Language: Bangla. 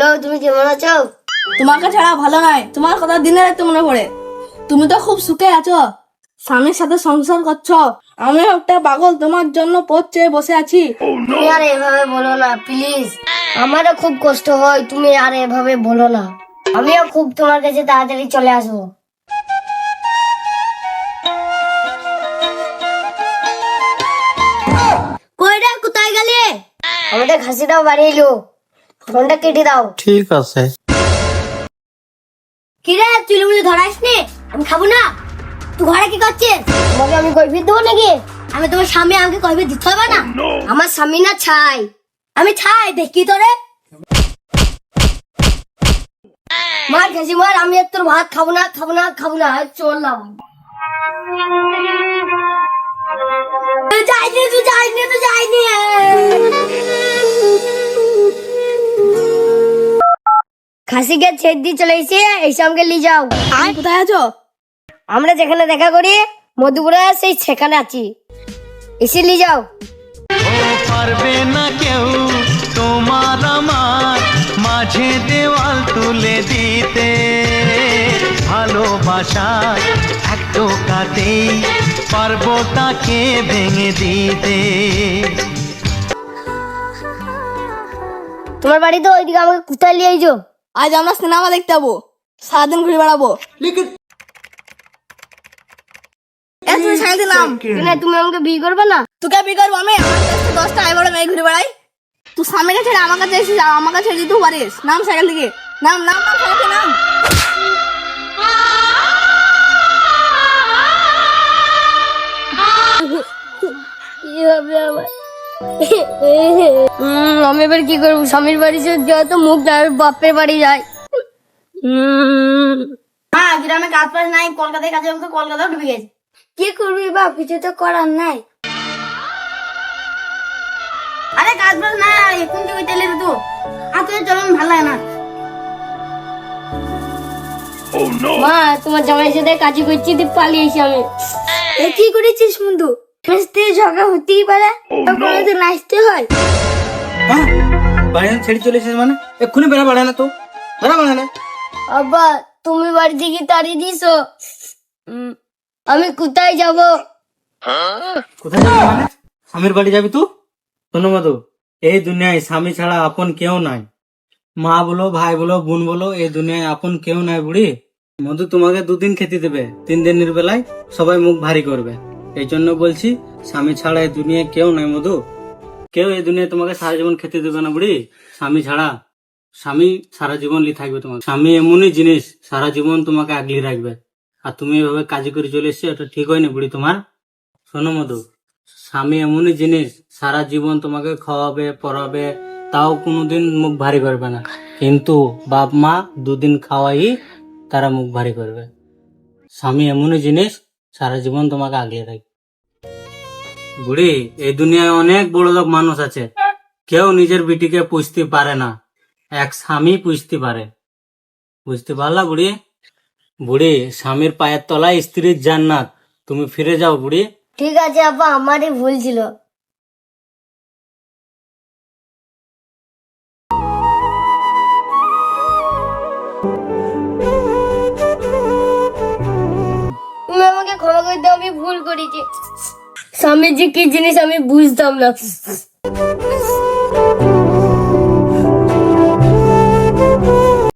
হ্যালো তুমি কেমন আছো? তোমাকে ছাড়া ভালো নয় তোমার কথা দিনে রাখতে মনে পড়ে। তুমি তো খুব সুখে আছো। স্বামীর সাথে সংসার করছ। আমি একটা পাগল তোমার জন্য পড়ছে বসে আছি। তুমি আর এভাবে বলো না প্লিজ আমারও খুব কষ্ট হয় তুমি আর এভাবে বলো না। আমিও খুব তোমার কাছে তাড়াতাড়ি চলে আসব। কইরা কোথায় গেলে? আমাদের খাসিটাও বাড়ি এলো। ফোনটা কেটে দাও। ঠিক আছে। কিরে ধরাইস নি আমি খাব না। তুই ঘরে কি করছিস? তোমাকে আমি কৈফিয়ত দেবো নাকি? আমি তোমার স্বামী আমাকে কৈফিয়ত দিতে হবে না? আমার স্বামী না ছাই। আমি ছাই দেখি তোরে। মার খেয়েছি মার আমি আর তোর ভাত খাব না খাব না খাব না চললাম। যাইনি তুই যাইনি তুই যাইনি। খাসিকে ছেদ দিয়ে চলে এসে এসে আমাকে নিয়ে যাও। তুমি কোথায় আছো? আমরা যেখানে দেখা করি মধুপুরা সেই সেখানে আছি। এসে নিয়ে যাও। পারবে না কেউ তোমার আমার মাঝে দেওয়াল তুলে দিতে। ভালোবাসায় এক টোকাতেই পারব তাকে ভেঙে দিতে। তোমার বাড়ি তো ওইদিকে আমাকে কোথায় নিয়ে যাও আজ আমরা সিনেমা দেখতে যাব। সারাদিন ঘুরে বেড়াবো। তুমি নাম। কেন তুমি আমাকে বিয়ে করবে না? তোকে বিয়ে করব আমি? আমার কাছে দশটা এগারো মেয়ে ঘুরে বেড়াই। তুই স্বামীকে ছেড়ে আমার কাছে এসে যাও আমার কাছে ছেড়ে দিতেও পারিস নাম সাইকেল থেকে। নাম নাম নাম সাইকেল থেকে নাম। আমি এবার কি করব? স্বামীর বাড়ি যত মুখ দেয় বাপের বাড়ি যায়। হ্যাঁ গ্রামে কাজ পাস নাই কলকাতায় কাজে তো কলকাতাও ডুবে গেছে। কি করবি বাপ কিছু তো করার নাই। আরে কাজ বাজ নাই এখন থেকে তেলে তো আর তোর চলন ভালো লাগে না। মা তোমার জামাই সাথে কাজে করছি দিয়ে পালিয়েছি আমি। কি করেছিস বন্ধু ফেসতে ঝগড়া হতেই পারে কোনোদিন নাচতে হয়। হ্যাঁ বাড়ি ছেড়ে চলে মানে? এক্ষুনি বেড়া বাড়ে না তো। বেড়া বাড়ে না। আব্বা তুমি বাড়ি থেকে তাড়িয়ে দিছো উম, আমি কোথায় যাব? কোথায় যাবি মানে? স্বামীর বাড়ি যাবি তুই শোনো মধু এই দুনিয়ায় স্বামী ছাড়া আপন কেউ নাই। মা বলো ভাই বলো বোন বলো এই দুনিয়ায় আপন কেউ নাই বুড়ি। মধু তোমাকে দুদিন খেতে দেবে তিন দিনের বেলায় সবাই মুখ ভারী করবে। এই জন্য বলছি, স্বামী ছাড়া এই দুনিয়ায় কেউ নাই মধু। কেউ এই দুনিয়ায় তোমাকে সারা জীবন খেতে দেবে না বুড়ি। স্বামী ছাড়া, স্বামী সারা জীবন লি থাকবে তোমার। স্বামী এমনই জিনিস, সারা জীবন তোমাকে আগলি রাখবে। আর তুমি এভাবে কাজে করে চলে এসছো, এটা ঠিক হয়নি বুড়ি তোমার। শোনো মধু, স্বামী এমনই জিনিস, সারা জীবন তোমাকে খাওয়াবে, পড়াবে, তাও কোনোদিন মুখ ভারী করবে না। কিন্তু বাপ মা দুদিন খাওয়াই তারা মুখ ভারী করবে। স্বামী এমনই জিনিস সারা জীবন তোমাকে আগলে রাখি। বুড়ি, এই দুনিয়ায় অনেক বড় লোক মানুষ আছে। কেউ নিজের বিটিকে পুষতে পারে না। এক স্বামী পুষতে পারে। বুঝতে পারলা বুড়ি? বুড়ি, স্বামীর পায়ের তলায় স্ত্রীর জান্নাত। তুমি ফিরে যাও বুড়ি। ঠিক আছে আপা আমারই ভুল ছিল। দাও আমি ভুল করেছি। স্বামীজি কি জিনিস আমি বুঝতাম না।